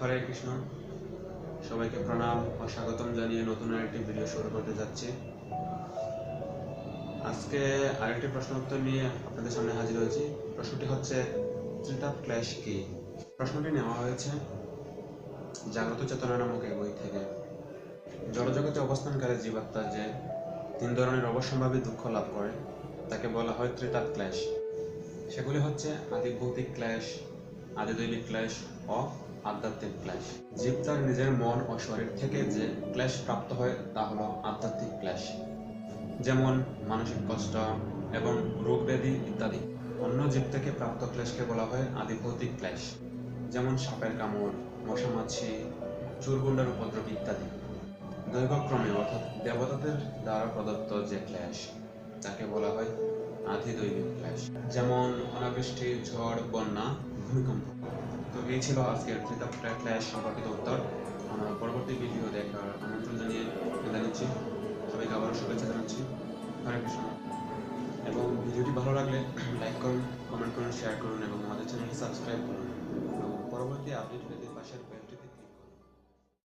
হরে কৃষ্ণ। সবাইকে প্রণাম ও স্বাগতম জানিয়ে নতুন আরেকটি ভিডিও শুরু করতে যাচ্ছি। আজকে আরেকটি প্রশ্ন উত্তর নিয়ে আপনাদের সামনে হাজির হয়েছি। প্রশ্নটি হচ্ছে, ত্রিতাপ ক্লেশ কি? প্রশ্নটি নেওয়া হয়েছে জাগ্রত চেতনা নামক এই বই থেকে। জড়জগতে অবস্থানকারী জীবাত্মা যে তিন ধরনের অবশ্যম্ভাবী দুঃখ লাভ করে, তাকে বলা হয় ত্রিতাপ ক্লেশ। সেগুলি হচ্ছে আদি ভৌতিক ক্লেশ আদি ক্লেশ ও আধ্যাত্মিক ক্লেশ জীব তার নিজের মন ও শরীর থেকে যে ক্লেশ প্রাপ্ত হয়, তা হলো আধ্যাত্মিক ক্লেশ যেমন মানসিক কষ্ট এবং রোগ ব্যাধি ইত্যাদি। অন্য জীব থেকে প্রাপ্ত ক্লেশকে বলা হয় আদি ভৌতিক ক্লেশ যেমন সাপের কামড় মশামাছি চুরগুন্ডার উপদ্রব ইত্যাদি। দৈবক্রমে অর্থাৎ দেবতাদের দ্বারা প্রদত্ত যে ক্লেশ তাকে বলা হয় আধি দৈবিক ক্লেশ যেমন অনাবৃষ্টি, ঝড়, বন্যা, ভূমিকম্প। এই ছিল আজকের তৃতীয় ক্লেশ সম্পর্কিত উত্তর। পরবর্তী ভিডিও দেখার আমন্ত্রণ জানিয়ে বিদায় নিচ্ছি। সবাইকে আবারও শুভেচ্ছা জানাচ্ছি। হরে কৃষ্ণ। এবং ভিডিওটি ভালো লাগলে লাইক করুন কমেন্ট করুন শেয়ার করুন এবং আমাদের চ্যানেলটি সাবস্ক্রাইব করুন। এবং পরবর্তী আপডেট পেতে পাশের বেলটি